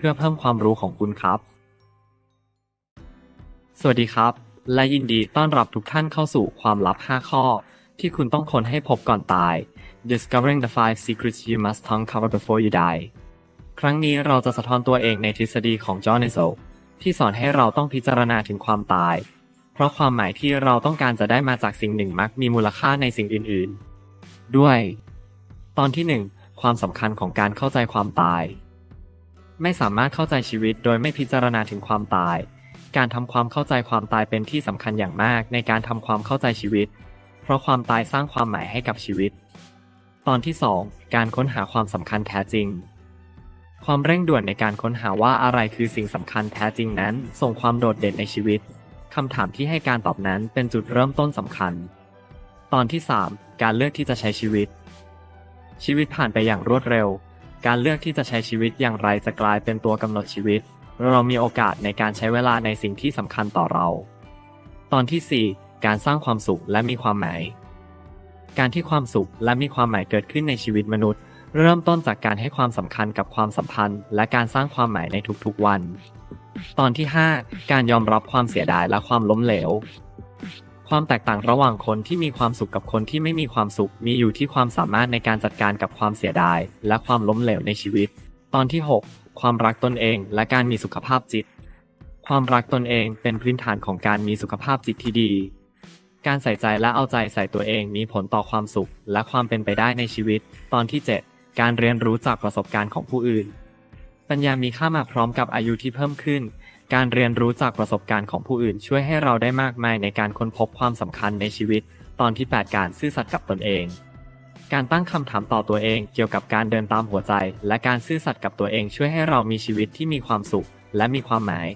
พื่อเพิ่มความรู้ของคุณครับ สวัสดีครับ และยินดีต้อนรับทุกท่านเข้าสู่ความลับ 5 ข้อ ที่คุณต้องค้นให้พบก่อนตาย Discovering the five secrets you must uncover before you die ครั้งนี้เราจะสะท้อนตัวเองในทฤษฎีของจอห์นเนโซที่สอนให้เราต้องพิจารณาถึงความตาย เพราะความหมายที่เราต้องการจะได้มาจากสิ่งหนึ่งมักมีมูลค่าในสิ่งอื่น ๆ ด้วย ตอนที่ 1 ความสำคัญของการเข้าใจความตาย ไม่สามารถเข้าใจชีวิตโดยไม่พิจารณาถึงความตาย การทำความเข้าใจความตายเป็นที่สำคัญอย่างมากในการทำความเข้าใจชีวิต เพราะความตายสร้างความหมายให้กับชีวิต ตอนที่ 2 การค้นหาความสำคัญแท้จริง ความเร่งด่วนในการค้นหาว่าอะไรคือสิ่งสำคัญแท้จริงนั้น ส่งความโดดเด่นในชีวิตคำถามที่ให้การตอบนั้นเป็นจุดเริ่มต้นสำคัญ ตอนที่ 3 การเลือกที่จะใช้ชีวิต ชีวิตผ่านไปอย่างรวดเร็ว การเลือกที่จะใช้ชีวิตอย่างไรจะกลายเป็นตัวกำหนดชีวิต เรามีโอกาสในการใช้เวลาในสิ่งที่สำคัญต่อเรา ตอนที่ 4 การสร้างความสุขและมีความหมาย การที่ความสุขและมีความหมายเกิดขึ้นในชีวิตมนุษย์ เริ่มต้นจากการให้ความสำคัญกับความสัมพันธ์ และการสร้างความหมายในทุกๆวัน ตอนที่ 5 การยอมรับความเสียดายและความล้มเหลว ความแตกต่างระหว่างคนที่มีความสุขกับคนที่ไม่มีความสุข มีอยู่ที่ความสามารถในการจัดการกับความเสียดาย และความล้มเหลวในชีวิต ตอนที่ 6 ความรักตนเองและการมีสุขภาพจิต ความรักตนเองเป็นพื้นฐานของการมีสุขภาพจิตที่ดี การใส่ใจและเอาใจใส่ตัวเองมีผลต่อความสุข และความเป็นไปได้ในชีวิต ตอนที่ 7 การเรียนรู้จากประสบการณ์ของผู้อื่น ปัญญามีค่ามาพร้อมกับอายุที่เพิ่มขึ้น การเรียนรู้จากประสบการณ์ของผู้อื่น ช่วยให้เราได้มากมายในการค้นพบความสำคัญในชีวิต ตอนที่ 8 การซื่อสัตย์กับตนเอง การตั้งคำถามต่อตัวเองเกี่ยวกับการเดินตามหัวใจ และการซื่อสัตย์กับตัวเองช่วยให้เรามีชีวิตที่มีความสุข และมีความหมาย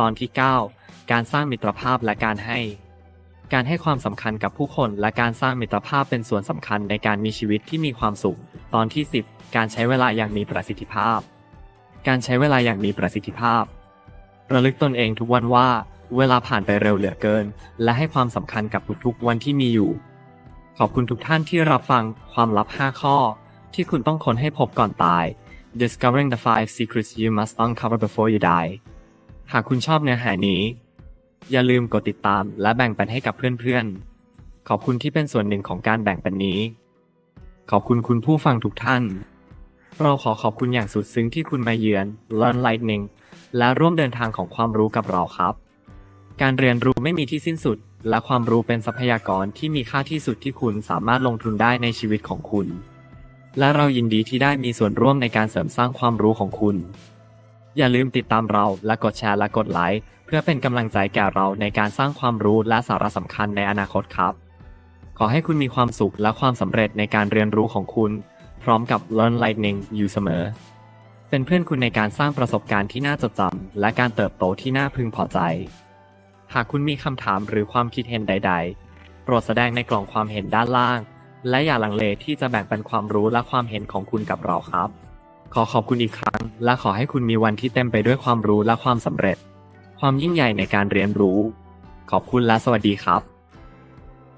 ตอนที่ 9 การสร้างมิตรภาพและการให้ การให้ความสำคัญกับผู้คน และการสร้างมิตรภาพเป็นส่วนสำคัญในการมีชีวิตที่มีความสุข ตอนที่ 10 การใช้เวลาอย่างมีประสิทธิภาพ การใช้เวลาอย่างมีประสิทธิภาพ ระลึกตนเองทุกวันว่าเวลาผ่านไปเร็วเหลือเกิน และให้ความสำคัญกับทุกๆวันที่มีอยู่ ขอบคุณทุกท่านที่รับฟังความลับ 5 ข้อ ที่คุณต้องค้นให้พบก่อนตาย Discovering the five secrets you must uncover before you die หากคุณชอบเนื้อหานี้ อย่าลืมกดติดตามและแบ่งปันให้กับเพื่อนๆ ขอบคุณที่เป็นส่วนหนึ่งของการแบ่งปันนี้ ขอบคุณคุณผู้ฟังทุกท่าน เราขอขอบคุณอย่างสุดซึ้งที่คุณมาเยือน Learn Lightning และร่วมเดินทางของความรู้กับเราครับ การเรียนรู้ไม่มีที่สิ้นสุด และความรู้เป็นทรัพยากรที่มีค่าที่สุดที่คุณสามารถลงทุนได้ในชีวิตของคุณ และเรายินดีที่ได้มีส่วนร่วมในการเสริมสร้างความรู้ของคุณ อย่าลืมติดตามเราและกดแชร์และกดไลค์เพื่อเป็นกำลังใจแก่เราในการสร้างความรู้และสาระสำคัญในอนาคตครับ ขอให้คุณมีความสุขและความสำเร็จในการเรียนรู้ของคุณ พร้อมกับ Learn Lightning อยู่เสมอ เป็นเพื่อนคุณในการสร้างประสบการณ์ที่น่าจดจำและการเติบโตที่น่าพึงพอใจ หากคุณมีคำถามหรือความคิดเห็นใด ๆ โปรดแสดงในกล่องความเห็นด้านล่าง และอย่าลังเลที่จะแบ่งปันความรู้และความเห็นของคุณกับเราครับ ขอขอบคุณอีกครั้ง และขอให้คุณมีวันที่เต็มไปด้วยความรู้และความสำเร็จ ความยิ่งใหญ่ในการเรียนรู้ ขอบคุณและสวัสดีครับ